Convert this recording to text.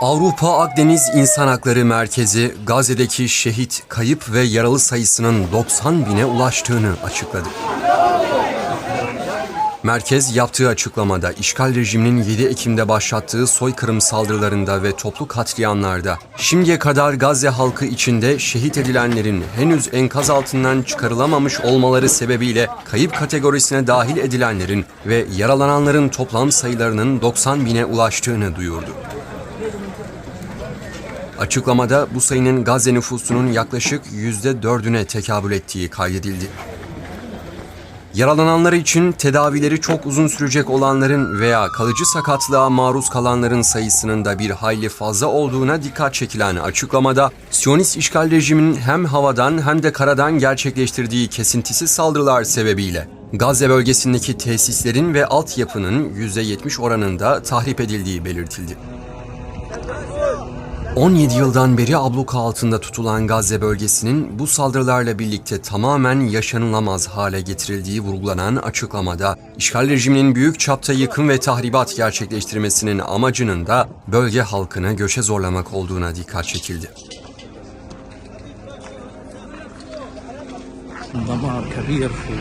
Avrupa Akdeniz İnsan Hakları Merkezi Gazze'deki şehit, kayıp ve yaralı sayısının 90 bine ulaştığını açıkladı. Merkez yaptığı açıklamada işgal rejiminin 7 Ekim'de başlattığı soykırım saldırılarında ve toplu katliamlarda şimdiye kadar Gazze halkı içinde şehit edilenlerin henüz enkaz altından çıkarılamamış olmaları sebebiyle kayıp kategorisine dahil edilenlerin ve yaralananların toplam sayılarının 90 bine ulaştığını duyurdu. Açıklamada bu sayının Gazze nüfusunun yaklaşık %4'üne tekabül ettiği kaydedildi. Yaralananlar için tedavileri çok uzun sürecek olanların veya kalıcı sakatlığa maruz kalanların sayısının da bir hayli fazla olduğuna dikkat çekilen açıklamada, Siyonist işgal rejiminin hem havadan hem de karadan gerçekleştirdiği kesintisiz saldırılar sebebiyle Gazze bölgesindeki tesislerin ve altyapının %70 oranında tahrip edildiği belirtildi. 17 yıldan beri abluka altında tutulan Gazze bölgesinin bu saldırılarla birlikte tamamen yaşanılamaz hale getirildiği vurgulanan açıklamada, işgal rejiminin büyük çapta yıkım ve tahribat gerçekleştirmesinin amacının da bölge halkını göçe zorlamak olduğuna dikkat çekildi. دمار كبير في